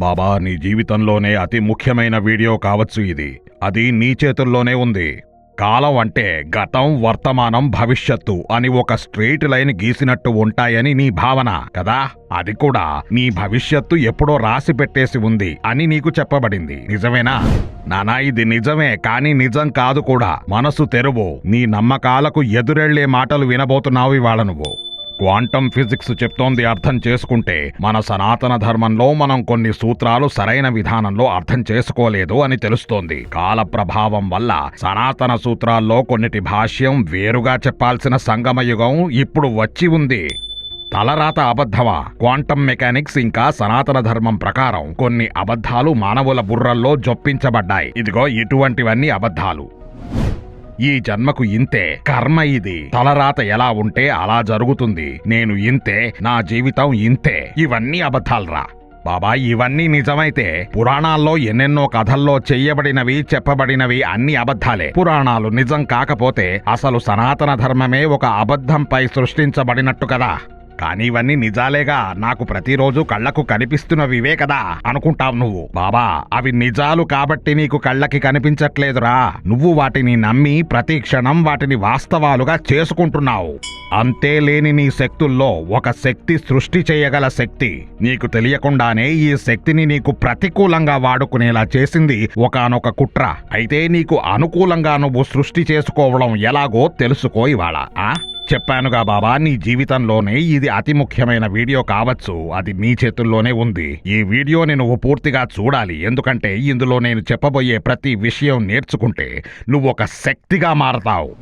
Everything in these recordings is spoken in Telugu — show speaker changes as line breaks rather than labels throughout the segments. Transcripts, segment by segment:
బాబా నీ జీవితంలోనే అతి ముఖ్యమైన వీడియో కావచ్చు ఇది. అది నీ చేతుల్లోనే ఉంది. కాలం అంటే గతం వర్తమానం భవిష్యత్తు అని ఒక స్ట్రెయిట్ లైన్ గీసినట్టు ఉంటాయని నీ భావన కదా? అది కూడా నీ భవిష్యత్తు ఎప్పుడో రాసి పెట్టేసి ఉంది అని నీకు చెప్పబడింది. నిజమేనా? నానా ఇది నిజమే కానీ నిజం కాదు కూడా. మనసు తెరువు. నీ నమ్మకాలకు ఎదురెళ్ళే మాటలు వినబోతున్నావు ఇవాళ నువ్వు. క్వాంటం ఫిజిక్స్ చెప్తోంది అర్థం చేసుకుంటే మన సనాతన ధర్మంలో మనం కొన్ని సూత్రాలు సరైన విధానంలో అర్థం చేసుకోలేదు అని తెలుస్తోంది. కాల ప్రభావం వల్ల సనాతన సూత్రాల్లో కొన్నిటి భాష్యం వేరుగా చెప్పాల్సిన సంగమయుగం ఇప్పుడు వచ్చి ఉంది. తలరాత అబద్ధమా? క్వాంటం మెకానిక్స్ ఇంకా సనాతన ధర్మం ప్రకారం కొన్ని అబద్ధాలు మానవుల బుర్రల్లో జొప్పించబడ్డాయి. ఇదిగో ఇటువంటివన్నీ అబద్ధాలు. ఈ జన్మకు ఇంతే. కర్మ ఇది. తలరాత ఎలా ఉంటే అలా జరుగుతుంది. నేను ఇంతే నా జీవితం ఇంతే. ఇవన్నీ అబద్ధాలరా. బాబా ఇవన్నీ నిజమైతే పురాణాల్లో ఎన్నెన్నో కథల్లో చెయ్యబడినవి చెప్పబడినవి అన్ని అబద్ధాలే. పురాణాలు నిజం కాకపోతే అసలు సనాతన ధర్మమే ఒక అబద్ధంపై సృష్టించబడినట్టు కదా. కానీ ఇవన్నీ నిజాలేగా నాకు ప్రతిరోజు కళ్ళకు కనిపిస్తున్నవివే కదా అనుకుంటావు నువ్వు. బాబా అవి నిజాలు కాబట్టి నీకు కళ్ళకి కనిపించట్లేదురా. నువ్వు వాటిని నమ్మి ప్రతి క్షణం వాటిని వాస్తవాలుగా చేసుకుంటున్నావు. అంతే లేని నీ శక్తుల్లో ఒక శక్తి సృష్టి చేయగల శక్తి. నీకు తెలియకుండానే ఈ శక్తిని నీకు ప్రతికూలంగా వాడుకునేలా చేసింది ఒకానొక కుట్ర. అయితే నీకు అనుకూలంగా నువ్వు సృష్టి చేసుకోవడం ఎలాగో తెలుసుకో ఇవాళ ఆ? చెప్పానుగా బాబా నీ జీవితంలోనే ఇది అతి ముఖ్యమైన వీడియో కావచ్చు. అది నీ చేతుల్లోనే ఉంది. ఈ వీడియోని నువ్వు పూర్తిగా చూడాలి. ఎందుకంటే ఇందులో నేను చెప్పబోయే ప్రతి విషయం నేర్చుకుంటే నువ్వు ఒక శక్తిగా మారతావు.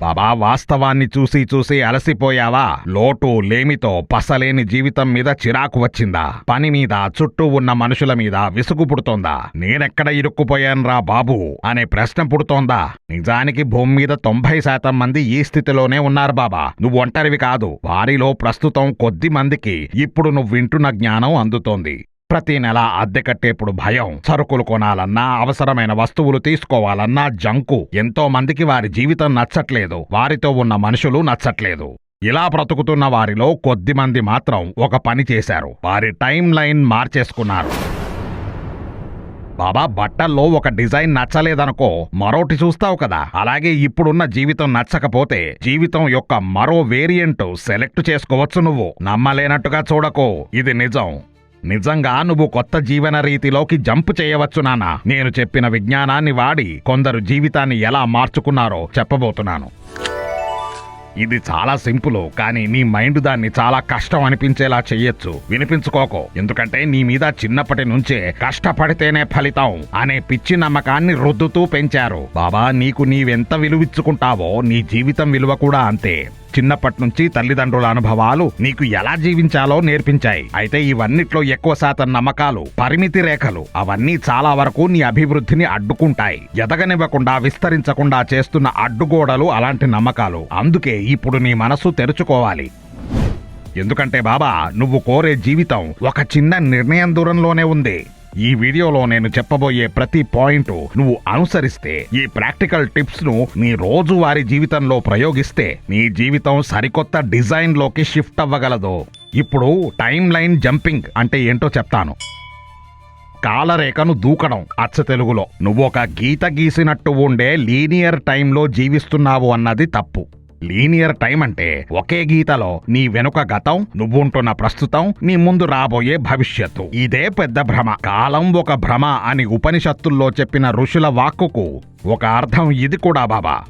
బాబా వాస్తవాన్ని చూసి చూసి అలసిపోయావా? లోటు లేమితో పసలేని జీవితం మీద చిరాకు వచ్చిందా? పని మీద చుట్టూ ఉన్న మనుషుల మీద విసుగు పుడుతోందా? నేనెక్కడ ఇరుక్కుపోయానురా బాబు? అనే ప్రశ్న పుడుతోందా? నిజానికి భూమి మీద తొంభై శాతం మంది ఈ స్థితిలోనే ఉన్నారు బాబా. నువ్వు ఒంటరివి కాదు. వారిలో ప్రస్తుతం కొద్ది మందికి ఇప్పుడు నువ్వు వింటున్న జ్ఞానం అందుతోంది. ప్రతి నెల అద్దె కట్టేప్పుడు భయం. సరుకులు కొనాలన్నా అవసరమైన వస్తువులు తీసుకోవాలన్నా జంకు. ఎంతో మందికి వారి జీవితం నచ్చట్లేదు. వారితో ఉన్న మనుషులు నచ్చట్లేదు. ఇలా బ్రతుకుతున్న వారిలో కొద్ది మంది మాత్రం ఒక పని చేశారు. వారి టైం లైన్ మార్చేసుకున్నారు. బాబా బట్టల్లో ఒక డిజైన్ నచ్చలేదనుకో మరోటి చూస్తావు కదా. అలాగే ఇప్పుడున్న జీవితం నచ్చకపోతే జీవితం యొక్క మరో వేరియంట్ సెలెక్ట్ చేసుకోవచ్చు నువ్వు. నమ్మలేనట్టుగా చూడకో. ఇది నిజం. నిజంగా నువ్వు కొత్త జీవన రీతిలోకి జంప్ చేయవచ్చు నానా నేను చెప్పిన విజ్ఞానాన్ని వాడి కొందరు జీవితాన్ని ఎలా మార్చుకున్నారో చెప్పబోతున్నాను. ఇది చాలా సింపుల్ కానీ నీ మైండ్ దాన్ని చాలా కష్టం అనిపించేలా చెయ్యొచ్చు. వినిపించుకోకో. ఎందుకంటే నీ మీద చిన్నప్పటి నుంచే కష్టపడితేనే ఫలితం అనే పిచ్చి నమ్మకాన్ని రుద్దుతూ పెంచారు. బాబా నీకు నీవెంత విలువిచ్చుకుంటావో నీ జీవితం విలువ కూడా అంతే. చిన్నప్పటి నుంచి తల్లిదండ్రుల అనుభవాలు నీకు ఎలా జీవించాలో నేర్పించాయి. అయితే ఇవన్నిట్లో ఎక్కువ శాతం నమ్మకాలు పరిమితి రేఖలు అవన్నీ చాలా వరకు నీ అభివృద్ధిని అడ్డుకుంటాయి. ఎదగనివ్వకుండా విస్తరించకుండా చేస్తున్న అడ్డుగోడలు అలాంటి నమ్మకాలు. అందుకే ఇప్పుడు నీ మనసు తెరుచుకోవాలి. ఎందుకంటే బాబా నువ్వు కోరే జీవితం ఒక చిన్న నిర్ణయం దూరంలోనే ఉంది. ఈ వీడియోలో నేను చెప్పబోయే ప్రతి పాయింట్ నువ్వు అనుసరిస్తే ఈ ప్రాక్టికల్ టిప్స్ను నీ రోజువారీ జీవితంలో ప్రయోగిస్తే నీ జీవితం సరికొత్త డిజైన్లోకి షిఫ్ట్ అవ్వగలదు. ఇప్పుడు టైం లైన్ జంపింగ్ అంటే ఏంటో చెప్తాను. కాలరేఖను దూకడం అచ్చ తెలుగులో. నువ్వు ఒక గీత గీసినట్టు ఉండే లీనియర్ టైంలో జీవిస్తున్నావు అన్నది తప్పు. లీనియర్ టైం అంటే ఒకే గీతలో నీ వెనుక గతం నువ్వుంటున్న ప్రస్తుతం నీ ముందు రాబోయే భవిష్యత్తు. ఇదే పెద్ద భ్రమ. కాలం ఒక భ్రమ అని ఉపనిషత్తుల్లో చెప్పిన ఋషుల వాక్కుకు ఒక అర్థం ఇది కూడా బాబా.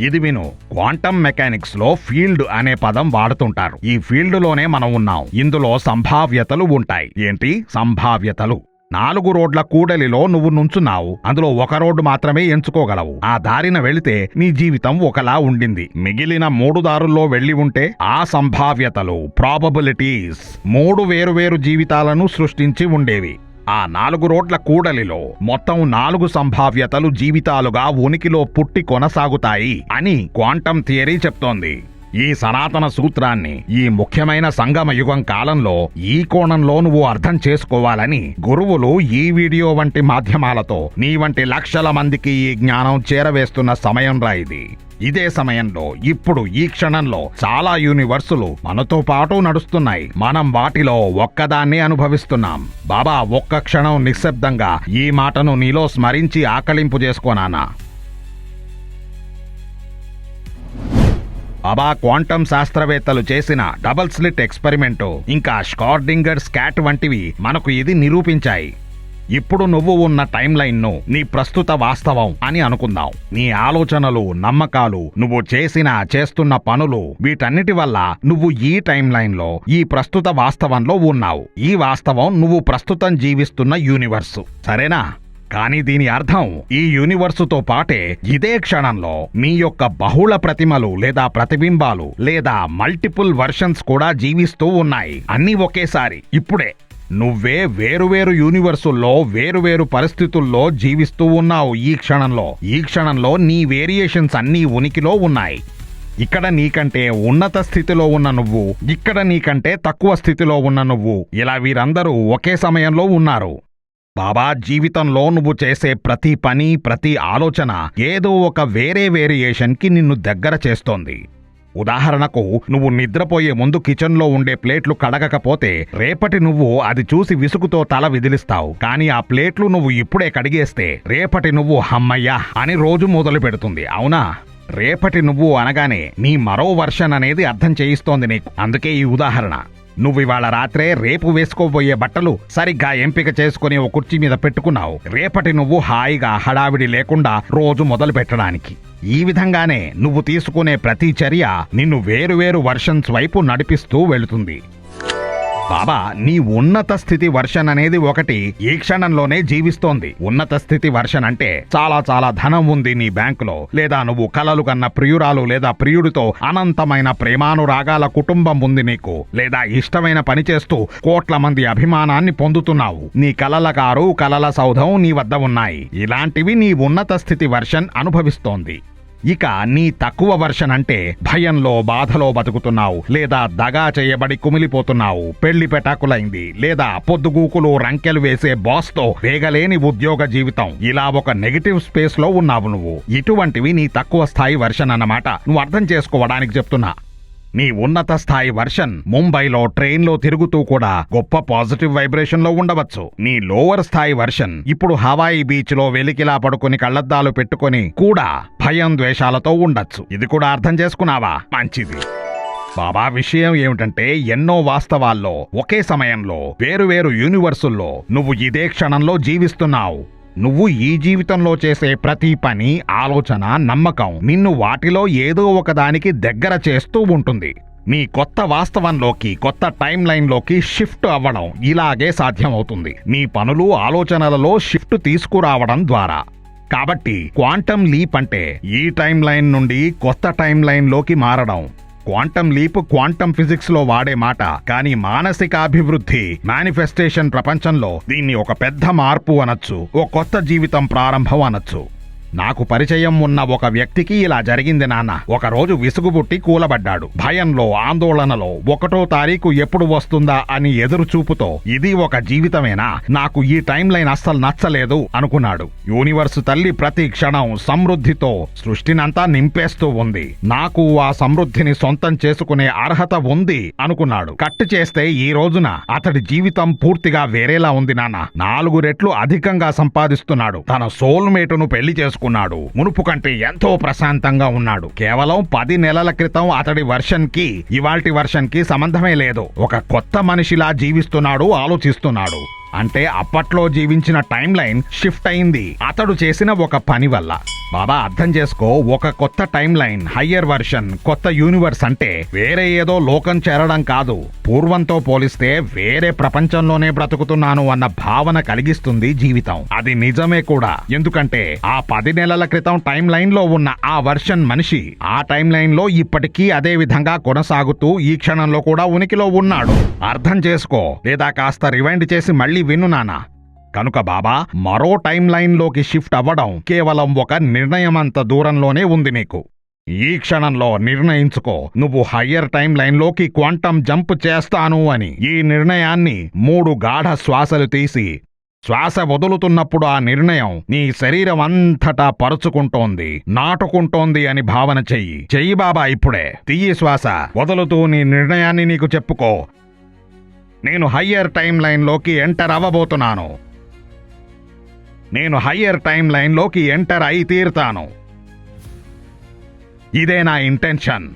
ఇది విను క్వాంటమ్ మెకానిక్స్లో ఫీల్డ్ అనే పదం వాడుతుంటారు. ఈ ఫీల్డ్లోనే మనం ఉన్నాం. ఇందులో సంభావ్యతలు ఉంటాయి. ఏంటి? సంభావ్యతలు. నాలుగు రోడ్ల కూడలిలో నువ్వు నుంచున్నావు. అందులో ఒక రోడ్డు మాత్రమే ఎంచుకోగలవు. ఆ దారిన వెళితే నీ జీవితం ఒకలా ఉండింది. మిగిలిన మూడు దారుల్లో వెళ్ళి ఉంటే ఆ సంభావ్యతలు ప్రాబబిలిటీస్ మూడు వేరువేరు జీవితాలను సృష్టించి ఉండేవి. ఆ నాలుగు రోడ్ల కూడలిలో మొత్తం నాలుగు సంభావ్యతలు జీవితాలుగా ఉనికిలో పుట్టి కొనసాగుతాయి అని క్వాంటం థియరీ చెప్తోంది. ఈ సనాతన సూత్రాన్ని ఈ ముఖ్యమైన సంగమ యుగం కాలంలో ఈ కోణంలో నువ్వు అర్థం చేసుకోవాలని గురువులు ఈ వీడియో వంటి మాధ్యమాలతో నీ వంటి లక్షల మందికి ఈ జ్ఞానం చేరవేస్తున్న సమయం రా ఇది. ఇదే సమయంలో ఇప్పుడు ఈ క్షణంలో చాలా యూనివర్సులు మనతో పాటు నడుస్తున్నాయి. మనం వాటిలో ఒక్కదాన్ని అనుభవిస్తున్నాం. బాబా ఒక్క క్షణం నిశ్శబ్దంగా ఈ మాటను నీలో స్మరించి ఆకలింపు చేసుకోనానా అబా క్వాంటం శాస్త్రవేత్తలు చేసిన డబల్ స్లిట్ ఎక్స్పెరిమెంటు ఇంకా స్కార్డింగర్ స్కాట్ వంటివి మనకు ఇది నిరూపించాయి. ఇప్పుడు నువ్వు ఉన్న టైం లైన్ను నీ ప్రస్తుత వాస్తవం అని అనుకుందాం. నీ ఆలోచనలు నమ్మకాలు నువ్వు చేసిన చేస్తున్న పనులు వీటన్నిటి వల్ల నువ్వు ఈ టైం లైన్లో ఈ ప్రస్తుత వాస్తవంలో ఉన్నావు. ఈ వాస్తవం నువ్వు ప్రస్తుతం జీవిస్తున్న యూనివర్సు. సరేనా? కానీ దీని అర్థం ఈ యూనివర్సుతో పాటే ఇదే క్షణంలో మీ యొక్క బహుళ ప్రతిమలు లేదా ప్రతిబింబాలు లేదా మల్టిపుల్ వర్షన్స్ కూడా జీవిస్తూ ఉన్నాయి. అన్నీ ఒకేసారి. ఇప్పుడే. నువ్వే వేరువేరు యూనివర్సుల్లో వేరువేరు పరిస్థితుల్లో జీవిస్తూ ఉన్నావు ఈ క్షణంలో. ఈ క్షణంలో నీ వేరియేషన్స్ అన్నీ ఉనికిలో ఉన్నాయి. ఇక్కడ నీకంటే ఉన్నత స్థితిలో ఉన్న నువ్వు ఇక్కడ నీకంటే తక్కువ స్థితిలో ఉన్న నువ్వు. ఇలా వీరందరూ ఒకే సమయంలో ఉన్నారు. బాబా జీవితంలో నువ్వు చేసే ప్రతి పని ప్రతి ఆలోచన ఏదో ఒక వేరే వేరియేషన్కి నిన్ను దగ్గర చేస్తోంది. ఉదాహరణకు నువ్వు నిద్రపోయే ముందు కిచెన్లో ఉండే ప్లేట్లు కడగకపోతే రేపటి నువ్వు అది చూసి విసుగుతో తల విదిలిస్తావు. కానీ ఆ ప్లేట్లు నువ్వు ఇప్పుడే కడిగేస్తే రేపటి నువ్వు హమ్మయ్యా అని రోజు మొదలు పెడుతుంది. అవునా? రేపటి నువ్వు అనగానే నీ మరో వర్షన్ అనేది అర్థం చేయిస్తోంది నీకు. అందుకే ఈ ఉదాహరణ. నువ్వు ఇవాళ రాత్రే రేపు వేసుకోబోయే బట్టలు సరిగ్గా ఎంపిక చేసుకుని ఒక కుర్చీ మీద పెట్టుకున్నావు. రేపటి నువ్వు హాయిగా హడావిడి లేకుండా రోజు మొదలు పెట్టడానికి. ఈ విధంగానే నువ్వు తీసుకునే ప్రతి చర్య నిన్ను వేరువేరు వర్షన్స్ వైపు నడిపిస్తూ వెళుతుంది. బాబా నీ ఉన్నత స్థితి వర్షన్ అనేది ఒకటి ఈ క్షణంలోనే జీవిస్తోంది. ఉన్నత స్థితి వర్షన్ అంటే చాలా చాలా ధనం ఉంది నీ బ్యాంకులో లేదా నువ్వు కలలు కన్న ప్రియురాలు లేదా ప్రియుడితో అనంతమైన ప్రేమానురాగాల కుటుంబం ఉంది నీకు లేదా ఇష్టమైన పని చేస్తూ కోట్ల మంది అభిమానాన్ని పొందుతున్నావు. నీ కలల కారు కలల సౌధం నీ వద్ద ఉన్నాయి. ఇలాంటివి నీ ఉన్నత స్థితి వర్షన్ అనుభవిస్తోంది. ఇక నీ తక్కువ వర్షన్ అంటే భయంలో బాధలో బతుకుతున్నావు. లేదా దగా చేయబడి కుమిలిపోతున్నావు. పెళ్ళి పెటాకులైంది. లేదా పొద్దుగూకులు రంకెలు వేసే బాస్తో వేగలేని ఉద్యోగ జీవితం. ఇలా ఒక నెగిటివ్ స్పేస్లో ఉన్నావు నువ్వు. ఇటువంటివి నీ తక్కువ స్థాయి వర్షన్ అన్నమాట నువ్వు అర్థం చేసుకోవడానికి చెప్తున్నా. నీ ఉన్నత స్థాయి వర్షన్ ముంబైలో ట్రైన్లో తిరుగుతూ కూడా గొప్ప పాజిటివ్ వైబ్రేషన్లో ఉండవచ్చు. నీ లోవర్ స్థాయి వర్షన్ ఇప్పుడు హవాయి బీచ్లో వెలికిలా పడుకుని కళ్ళద్దాలు పెట్టుకొని కూడా భయం ద్వేషాలతో ఉండొచ్చు. ఇది కూడా అర్థం చేసుకున్నావా? మంచిది. బాబా విషయం ఏమిటంటే ఎన్నో వాస్తవాల్లో ఒకే సమయంలో వేరువేరు యూనివర్సుల్లో నువ్వు ఇదే క్షణంలో జీవిస్తున్నావు. నువ్వు ఈ జీవితంలో చేసే ప్రతి పని ఆలోచన నమ్మకం నిన్ను వాటిలో ఏదో ఒకదానికి దగ్గర చేస్తూ ఉంటుంది. నీ కొత్త వాస్తవంలోకి కొత్త టైం లైన్లోకి షిఫ్ట్ అవ్వడం ఇలాగే సాధ్యమవుతుంది. నీ పనులు ఆలోచనలలో షిఫ్ట్ తీసుకురావడం ద్వారా. కాబట్టి క్వాంటం లీప్ అంటే ఈ టైం లైన్ నుండి కొత్త టైం లైన్లోకి మారడం. క్వాంటం లీప్ క్వాంటం ఫిజిక్స్లో వాడే మాట. కానీ మానసిక అభివృద్ధి మేనిఫెస్టేషన్ ప్రపంచంలో దీన్ని ఒక పెద్ద మార్పు అనొచ్చు. ఓ కొత్త జీవితం ప్రారంభం అనొచ్చు. నాకు పరిచయం ఉన్న ఒక వ్యక్తికి ఇలా జరిగింది నాన్న. ఒక రోజు విసుగుబుట్టి కూలబడ్డాడు. భయంలో ఆందోళనలో ఒకటో తారీఖు ఎప్పుడు వస్తుందా అని ఎదురు చూపుతో ఇది ఒక జీవితమేనా? నాకు ఈ టైం లైన్ అస్సలు నచ్చలేదు అనుకున్నాడు. యూనివర్స్ తల్లి ప్రతి క్షణం సమృద్ధితో సృష్టినంతా నింపేస్తూ ఉంది. నాకు ఆ సమృద్ధిని సొంతం చేసుకునే అర్హత ఉంది అనుకున్నాడు. కట్టు చేస్తే ఈ రోజున అతడి జీవితం పూర్తిగా వేరేలా ఉంది నాన్న. నాలుగు రెట్లు అధికంగా సంపాదిస్తున్నాడు. తన సోల్మేటును పెళ్ళి చేసుకున్నాడు మునుపు కంటే ఎంతో ప్రశాంతంగా ఉన్నాడు. కేవలం పది నెలల క్రితం అతడి వర్షన్కి ఇవాల్టి వర్షన్కి సంబంధమే లేదు. ఒక కొత్త మనిషిలా జీవిస్తున్నాడు ఆలోచిస్తున్నాడు. అంటే అప్పట్లో జీవించిన టైం లైన్ షిఫ్ట్ అయింది. అతడు చేసిన ఒక పని వల్ల. బాబా అర్థం చేసుకో ఒక కొత్త టైం లైన్ హయ్యర్ వర్షన్ కొత్త యూనివర్స్ అంటే వేరే ఏదో లోకం చేరడం కాదు. పూర్వంతో పోలిస్తే వేరే ప్రపంచంలోనే బ్రతుకుతున్నాను అన్న భావన కలిగిస్తుంది జీవితం. అది నిజమే కూడా. ఎందుకంటే ఆ పది నెలల క్రితం టైం లైన్లో ఉన్న ఆ వర్షన్ మనిషి ఆ టైం లైన్లో ఇప్పటికీ అదే విధంగా కొనసాగుతూ ఈ క్షణంలో కూడా ఉనికిలో ఉన్నాడు. అర్థం చేసుకో. లేదా కాస్త రివైండ్ చేసి మళ్ళీ విను నానా. కనుక బాబా మరో టైం లైన్లోకి షిఫ్ట్ అవ్వడం కేవలం ఒక నిర్ణయమంత దూరంలోనే ఉంది నీకు. ఈ క్షణంలో నిర్ణయించుకో నువ్వు హయ్యర్ టైం లైన్లోకి క్వాంటం జంప్ చేస్తాను అని. ఈ నిర్ణయాన్ని మూడు గాఢ శ్వాసలు తీసి శ్వాస వదులుతున్నప్పుడు ఆ నిర్ణయం నీ శరీరం అంతటా పరుచుకుంటోంది నాటుకుంటోంది అని భావన చెయ్యి. చెయ్యి బాబా ఇప్పుడే. తీయి శ్వాస. వదులుతూ నీ నిర్ణయాన్ని నీకు చెప్పుకో. నేను హయ్యర్ టైం లైన్లోకి ఎంటర్ అవ్వబోతున్నాను. నేను హయ్యర్ టైం లైన్లోకి ఎంటర్ అయి తీరుతాను. ఇదే నా ఇంటెన్షన్.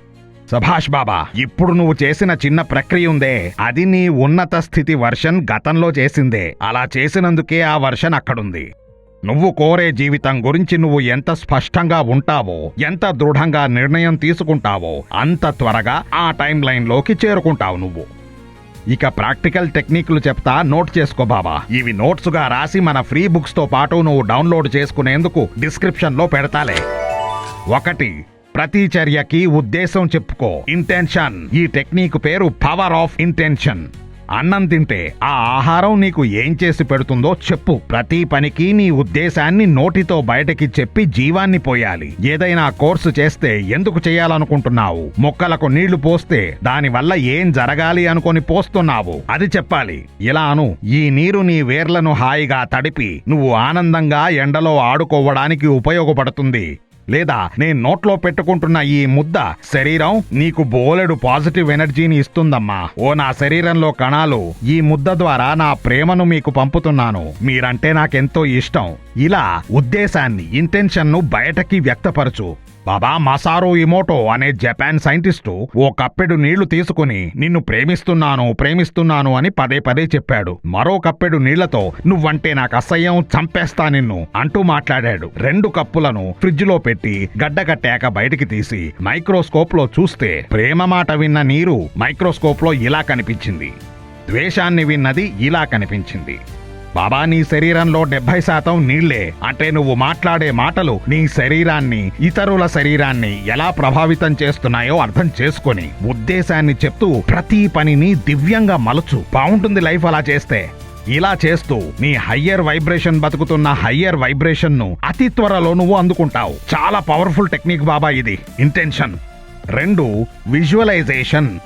సభాష్ బాబా ఇప్పుడు నువ్వు చేసిన చిన్న ప్రక్రియ ఉందే. అది నీ ఉన్నత స్థితి వర్షన్ గతంలో చేసిందే. అలా చేసినందుకే ఆ వర్షన్ అక్కడుంది. నువ్వు కోరే జీవితం గురించి నువ్వు ఎంత స్పష్టంగా ఉంటావో ఎంత దృఢంగా నిర్ణయం తీసుకుంటావో అంత త్వరగా ఆ టైం లైన్లోకి చేరుకుంటావు నువ్వు. ఇక ప్రాక్టికల్ టెక్నిక్లు చెప్తా నోట్ చేసుకో బాబా ఇవి నోట్స్గా రాసి మన ఫ్రీ బుక్స్తో పాటు నువ్వు డౌన్లోడ్ చేసుకునేందుకు డిస్క్రిప్షన్లో పెడతాలే. ఒకటి ప్రతి చర్యకి ఉద్దేశం చెప్పుకో. ఇంటెన్షన్ ఈ టెక్నిక్ పేరు పవర్ ఆఫ్ ఇంటెన్షన్ అన్నం తింటే ఆ ఆహారం నీకు ఏం చేసి పెడుతుందో చెప్పు. ప్రతి పనికి నీ ఉద్దేశాన్ని నోటితో బయటకి చెప్పి జీవాన్ని పోయాలి. ఏదైనా కోర్సు చేస్తే ఎందుకు చేయాలనుకుంటున్నావు? మొక్కలకు నీళ్ళు పోస్తే దానివల్ల ఏం జరగాలి అనుకొని పోస్తున్నావు? అది చెప్పాలి. ఇలాను ఈ నీరు నీ వేర్లను హాయిగా తడిపి నువ్వు ఆనందంగా ఎండలో ఆడుకోవడానికి ఉపయోగపడుతుంది. లేదా నేను నోట్లో పెట్టుకుంటున్న ఈ ముద్ద శరీరం నీకు బోలెడు పాజిటివ్ ఎనర్జీని ఇస్తుందమ్మా. ఓ నా శరీరంలో కణాలు ఈ ముద్ద ద్వారా నా ప్రేమను మీకు పంపుతున్నాను. మీరంటే నాకెంతో ఇష్టం. ఇలా ఉద్దేశాన్ని ఇంటెన్షన్ను బయటకి వ్యక్తపరచు. బాబా మసారో ఇమోటో అనే జపాన్ సైంటిస్టు ఓ కప్పెడు నీళ్ళు తీసుకుని నిన్ను ప్రేమిస్తున్నాను ప్రేమిస్తున్నాను అని పదే పదే చెప్పాడు. మరో కప్పెడు నీళ్ళతో నువ్వంటే నాకు అసహ్యం చంపేస్తా నిన్ను అంటూ మాట్లాడాడు. రెండు కప్పులను ఫ్రిడ్జ్లో పెట్టి గడ్డగట్టాక బయటికి తీసి మైక్రోస్కోప్లో చూస్తే ప్రేమ మాట విన్న నీరు మైక్రోస్కోప్లో ఇలా కనిపించింది. ద్వేషాన్ని విన్నది ఇలా కనిపించింది. బాబా నీ శరీరంలో డెబ్బై శాతం నీళ్ళే. అంటే నువ్వు మాట్లాడే మాటలు నీ శరీరాన్ని ఇతరుల శరీరాన్ని ఎలా ప్రభావితం చేస్తున్నాయో అర్థం చేసుకొని ఉద్దేశాన్ని చెప్తూ ప్రతి పనిని దివ్యంగా మలచు. బాగుంటుంది లైఫ్ అలా చేస్తే. ఇలా చేస్తూ నీ హయ్యర్ వైబ్రేషన్ బతుకుతున్న హయ్యర్ వైబ్రేషన్ను అతి త్వరలో నువ్వు అందుకుంటావు. చాలా పవర్ఫుల్ టెక్నిక్ బాబా ఇది. ఇంటెన్షన్. రెండు విజువలైజేషన్.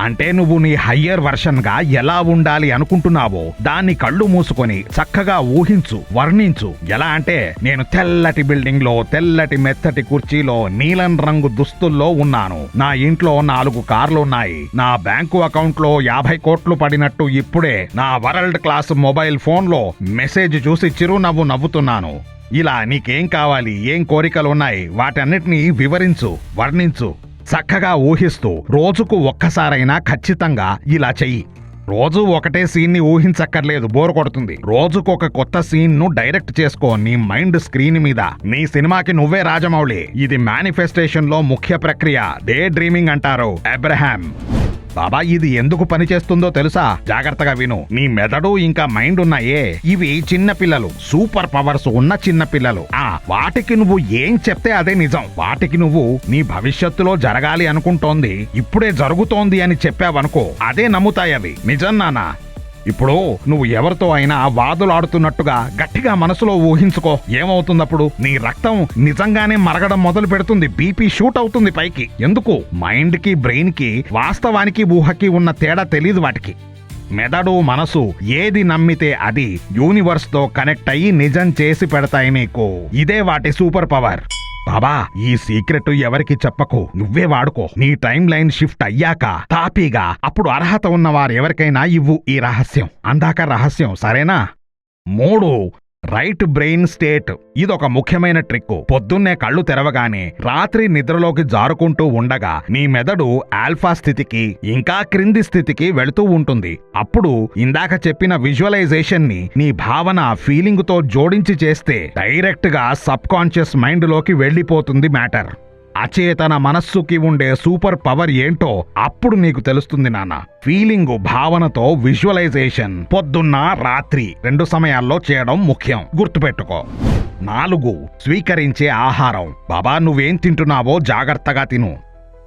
అంటే నువ్వు నీ హయ్యర్ వర్షన్గా ఎలా ఉండాలి అనుకుంటున్నావో దాన్ని కళ్ళు మూసుకొని చక్కగా ఊహించు వర్ణించు. ఎలా అంటే నేను తెల్లటి బిల్డింగ్లో తెల్లటి మెత్తటి కుర్చీలో నీలం రంగు దుస్తుల్లో ఉన్నాను. నా ఇంట్లో నాలుగు కార్లు ఉన్నాయి నా బ్యాంకు అకౌంట్లో యాభై కోట్లు పడినట్టు ఇప్పుడే నా వరల్డ్ క్లాస్ మొబైల్ ఫోన్లో మెసేజ్ చూసి చిరునవ్వు నవ్వుతున్నాను. ఇలా నీకేం కావాలి? ఏం కోరికలు ఉన్నాయి వాటన్నిటినీ వివరించు వర్ణించు. చక్కగా ఊహిస్తూ రోజుకు ఒక్కసారైనా ఖచ్చితంగా ఇలా చెయ్యి. రోజు ఒకటే సీన్ని ఊహించక్కర్లేదు బోర్ కొడుతుంది. రోజుకు ఒక కొత్త సీన్ను డైరెక్ట్ చేసుకో నీ మైండ్ స్క్రీన్ మీద. నీ సినిమాకి నువ్వే రాజమౌళి. ఇది మేనిఫెస్టేషన్లో ముఖ్య ప్రక్రియ. డే డ్రీమింగ్ అంటారు. అబ్రహాం. బాబా ఇది ఎందుకు పనిచేస్తుందో తెలుసా? జాగ్రత్తగా విను. నీ మెదడు ఇంకా మైండ్ ఉన్నాయే. ఇవి చిన్న పిల్లలు. సూపర్ పవర్స్ ఉన్న చిన్న పిల్లలు. ఆ వాటికి నువ్వు ఏం చెప్తే అదే నిజం. వాటికి నువ్వు నీ భవిష్యత్తులో జరగాలి అనుకుంటోంది. ఇప్పుడే జరుగుతోంది అని చెప్పావనుకో అదే నమ్ముతాయి అవి. నిజం నానా ఇప్పుడు నువ్వు ఎవరితో అయినా వాదులాడుతున్నట్టుగా గట్టిగా మనసులో ఊహించుకో. ఏమవుతుందప్పుడు నీ రక్తం నిజంగానే మరగడం మొదలు పెడుతుంది. బీపీ షూట్ అవుతుంది పైకి. ఎందుకు? మైండ్కి బ్రెయిన్కి వాస్తవానికి ఊహకి ఉన్న తేడా తెలియదు వాటికి. మెదడు మనసు ఏది నమ్మితే అది యూనివర్స్తో కనెక్ట్ అయ్యి నిజం చేసి పెడతాయి నీకు ఇదే వాటి సూపర్ పవర్. బాబా ఈ సీక్రెట్ ఎవరికి చెప్పకు. నువ్వే వాడుకో. నీ టైం లైన్ షిఫ్ట్ అయ్యాక తాపీగా అప్పుడు అర్హత ఉన్న వారెవరికైనా ఇవ్వు ఈ రహస్యం. అందాక రహస్యం సరేనా? మూడు రైట్ బ్రెయిన్ స్టేట్. ఇదొక ముఖ్యమైన ట్రిక్ పొద్దున్నే కళ్ళు తెరవగానే రాత్రి నిద్రలోకి జారుకుంటూ ఉండగా నీ మెదడు ఆల్ఫా స్థితికి ఇంకా క్రింది స్థితికి వెళుతూ ఉంటుంది. అప్పుడు ఇందాక చెప్పిన విజువలైజేషన్ని నీ భావన ఫీలింగ్తో జోడించి చేస్తే డైరెక్ట్గా సబ్ కాన్షియస్ మైండ్లోకి వెళ్ళిపోతుంది మ్యాటర్. అచేతన మనస్సుకి ఉండే సూపర్ పవర్ ఏంటో అప్పుడు నీకు తెలుస్తుంది నాన్న. ఫీలింగ్ భావనతో విజువలైజేషన్. పొద్దున్న రాత్రి రెండు సమయాల్లో చేయడం ముఖ్యం. గుర్తుపెట్టుకో. నాలుగు స్వీకరించే ఆహారం. బాబా నువ్వేం తింటున్నావో జాగ్రత్తగా తిను.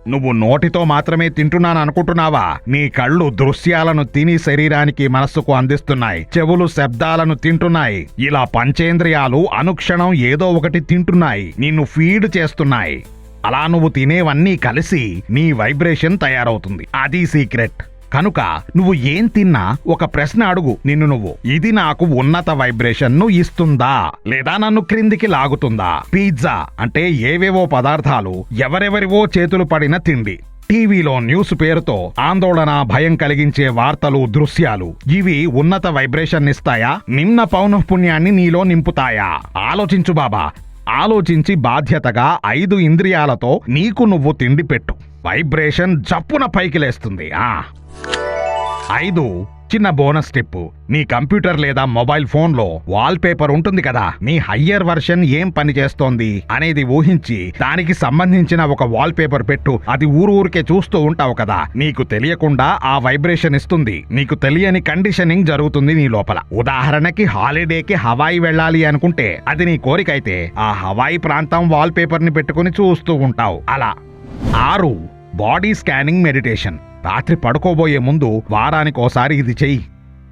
నువ్వు నోటితో మాత్రమే తింటున్నాను అనుకుంటున్నావా నీ కళ్ళు దృశ్యాలను తిని శరీరానికి మనస్సుకు అందిస్తున్నాయి. చెవులు శబ్దాలను తింటున్నాయి. ఇలా పంచేంద్రియాలు అనుక్షణం ఏదో ఒకటి తింటున్నాయి. నిన్ను ఫీడ్ చేస్తున్నాయి. అలా నువ్వు తినేవన్నీ కలిసి నీ వైబ్రేషన్ తయారవుతుంది. అది సీక్రెట్. కనుక నువ్వు ఏం తిన్నా ఒక ప్రశ్న అడుగు నిన్ను నువ్వు. ఇది నాకు ఉన్నత వైబ్రేషన్ను ఇస్తుందా? లేదా నన్ను క్రిందికి లాగుతుందా? పిజ్జా అంటే ఏవేవో పదార్థాలు ఎవరెవరివో చేతులు పడిన తిండి. టీవీలో న్యూస్ పేరుతో ఆందోళన భయం కలిగించే వార్తలు దృశ్యాలు. ఇవి ఉన్నత వైబ్రేషన్ ఇస్తాయా నిమ్న పౌనఃపుణ్యాన్ని నీలో నింపుతాయా? ఆలోచించు బాబా. ఆలోచించి బాధ్యతగా ఐదు ఇంద్రియాలతో నీకు నువ్వు తిండి పెట్టు వైబ్రేషన్ జప్పున పైకి లేస్తుంది ఆ. ఐదు చిన్న బోనస్ టిప్ నీ కంప్యూటర్ లేదా మొబైల్ ఫోన్లో వాల్ పేపర్ ఉంటుంది కదా. నీ హయ్యర్ వర్షన్ ఏం పని చేస్తోంది అనేది ఊహించి దానికి సంబంధించిన ఒక వాల్ పేపర్ పెట్టు. అది ఊరు ఊరికే చూస్తూ ఉంటావు కదా. నీకు తెలియకుండా ఆ వైబ్రేషన్ ఇస్తుంది. నీకు తెలియని కండిషనింగ్ జరుగుతుంది నీ లోపల. ఉదాహరణకి హాలిడేకి హవాయి వెళ్ళాలి అనుకుంటే అది నీ కోరిక అయితే ఆ హవాయి ప్రాంతం వాల్ పేపర్ని పెట్టుకుని చూస్తూ ఉంటావు. అలా. ఆరు. Body scanning meditation. రాత్రి పడుకోబోయే ముందు వారానికోసారి ఇది చెయ్యి.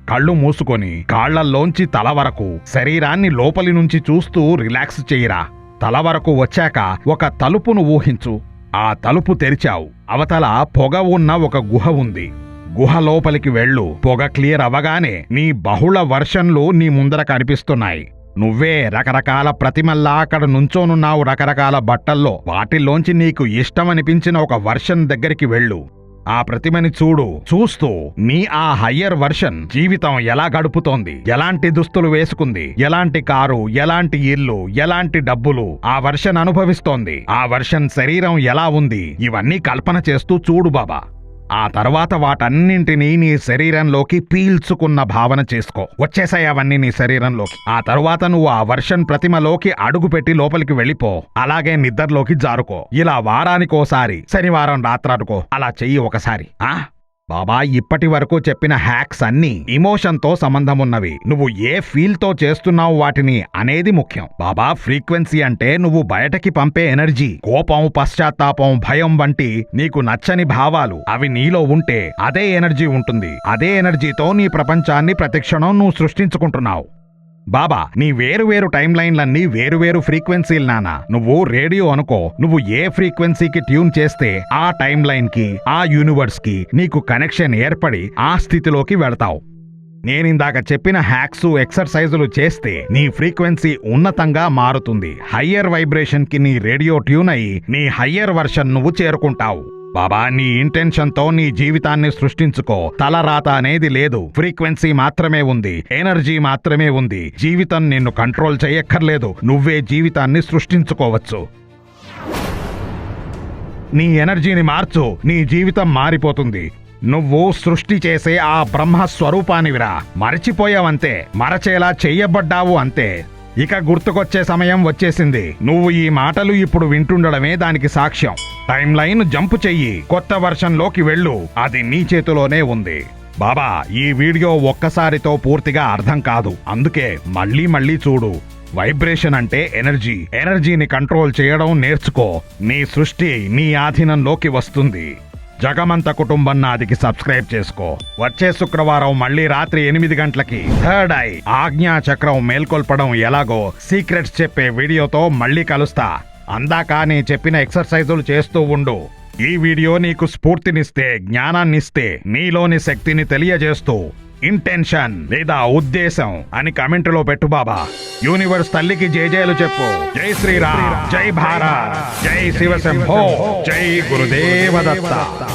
కళ్ళు మూసుకొని కాళ్ళల్లోంచి తల వరకు శరీరాన్ని లోపలి నుంచి చూస్తూ రిలాక్స్ చేయిరా తల వరకు వచ్చాక ఒక తలుపును ఊహించు. ఆ తలుపు తెరిచావు. అవతల పొగ ఉన్న ఒక గుహ ఉంది. గుహ లోపలికి వెళ్ళు. పొగ క్లియర్ అవ్వగానే నీ బహుళ వర్షన్లు నీ ముందర కనిపిస్తున్నాయి. నువ్వే రకరకాల ప్రతిమల్లా అక్కడ నుంచోనున్నావు రకరకాల బట్టల్లో. వాటిల్లోంచి నీకు ఇష్టమనిపించిన ఒక వర్షన్ దగ్గరికి వెళ్ళు. ఆ ప్రతిమని చూడు చూస్తూ నీ ఆ హయ్యర్ వర్షన్ జీవితం ఎలా గడుపుతోంది ఎలాంటి దుస్తులు వేసుకుంది ఎలాంటి కారు ఎలాంటి ఇల్లు ఎలాంటి డబ్బులు ఆ వర్షన్ అనుభవిస్తోంది ఆ వర్షన్ శరీరం ఎలా ఉంది ఇవన్నీ కల్పన చేస్తూ చూడు బాబా. ఆ తర్వాత వాటన్నింటినీ నీ శరీరంలోకి పీల్చుకున్న భావన చేసుకో. వచ్చేసాయి అవన్నీ నీ శరీరంలోకి. ఆ తర్వాత నువ్వు ఆ వర్షన్ ప్రతిమలోకి అడుగుపెట్టి లోపలికి వెళ్ళిపో. అలాగే నిద్రలోకి జారుకో. ఇలా వారానికోసారి శనివారం రాత్రనుకో. అలా చెయ్యి ఒకసారి. ఆ? బాబా ఇప్పటి వరకు చెప్పిన హ్యాక్స్ అన్నీ ఇమోషన్తో సంబంధం ఉన్నవి నువ్వు ఏ ఫీల్తో చేస్తున్నావు వాటిని అనేది ముఖ్యం. బాబా ఫ్రీక్వెన్సీ అంటే నువ్వు బయటకి పంపే ఎనర్జీ. కోపం పశ్చాత్తాపం భయం వంటి నీకు నచ్చని భావాలు. అవి నీలో ఉంటే అదే ఎనర్జీ ఉంటుంది. అదే ఎనర్జీతో నీ ప్రపంచాన్ని ప్రతిక్షణం నువ్వు సృష్టించుకుంటున్నావు. బాబా నీ వేరు వేరు టైం లైన్లన్నీ వేరువేరు ఫ్రీక్వెన్సీలు నానా. నువ్వు రేడియో అనుకో నువ్వు ఏ ఫ్రీక్వెన్సీకి ట్యూన్ చేస్తే ఆ టైం లైన్కి ఆ యూనివర్స్కి నీకు కనెక్షన్ ఏర్పడి ఆ స్థితిలోకి వెళతావు. నేనిందాక చెప్పిన హ్యాక్స్ ఎక్సర్సైజులు చేస్తే నీ ఫ్రీక్వెన్సీ ఉన్నతంగా మారుతుంది. హయ్యర్ వైబ్రేషన్కి నీ రేడియో ట్యూన్ అయి నీ హయ్యర్ వర్షన్ నువ్వు చేరుకుంటావు. బాబా నీ ఇంటెన్షన్తో నీ జీవితాన్ని సృష్టించుకో. తలరాత అనేది లేదు. ఫ్రీక్వెన్సీ మాత్రమే ఉంది. ఎనర్జీ మాత్రమే ఉంది. జీవితం నిన్ను కంట్రోల్ చేయక్కర్లేదు. నువ్వే జీవితాన్ని సృష్టించుకోవచ్చు. నీ ఎనర్జీని మార్చు. నీ జీవితం మారిపోతుంది. నువ్వు సృష్టి చేసే ఆ బ్రహ్మ స్వరూపానివిరా మరచిపోయావంతే. మరచేలా చెయ్యబడ్డావు అంతే. ఇక గుర్తుకొచ్చే సమయం వచ్చేసింది. నువ్వు ఈ మాటలు ఇప్పుడు వింటుండడమే దానికి సాక్ష్యం. టైం లైన్ జంప్ చెయ్యి. కొత్త వర్షన్లోకి వెళ్ళు. అది నీ చేతిలోనే ఉంది. బాబా ఈ వీడియో ఒక్కసారితో పూర్తిగా అర్థం కాదు. అందుకే మళ్ళీ మళ్ళీ చూడు. వైబ్రేషన్ అంటే ఎనర్జీ. ఎనర్జీని కంట్రోల్ చేయడం నేర్చుకో. నీ సృష్టి నీ ఆధీనంలోకి వస్తుంది. జగమంత కుటుంబం నాదికి సబ్స్క్రైబ్ చేసుకో. వచ్చే శుక్రవారం మళ్ళీ రాత్రి ఎనిమిది గంటలకి థర్డ్ ఐ. ఆజ్ఞా చక్రం మేల్కొల్పడం ఎలాగో సీక్రెట్స్ చెప్పే వీడియోతో మళ్ళీ కలుస్తా. అందాక నీ చెప్పిన ఎక్సర్సైజులు చేస్తూ ఉండు. ఈ వీడియో నీకు స్ఫూర్తినిస్తే జ్ఞానాన్నిస్తే నీలోని శక్తిని తెలియజేస్తూ. ఇంటెన్షన్ లేదా ఉద్దేశం అని కమెంటులో పెట్టు బాబా. యూనివర్స్ తల్లికి జై జయలు చెప్పు. జై శ్రీరామ్. జై భారత్. జై శివశంభో. జై గురుదేవ దత్త.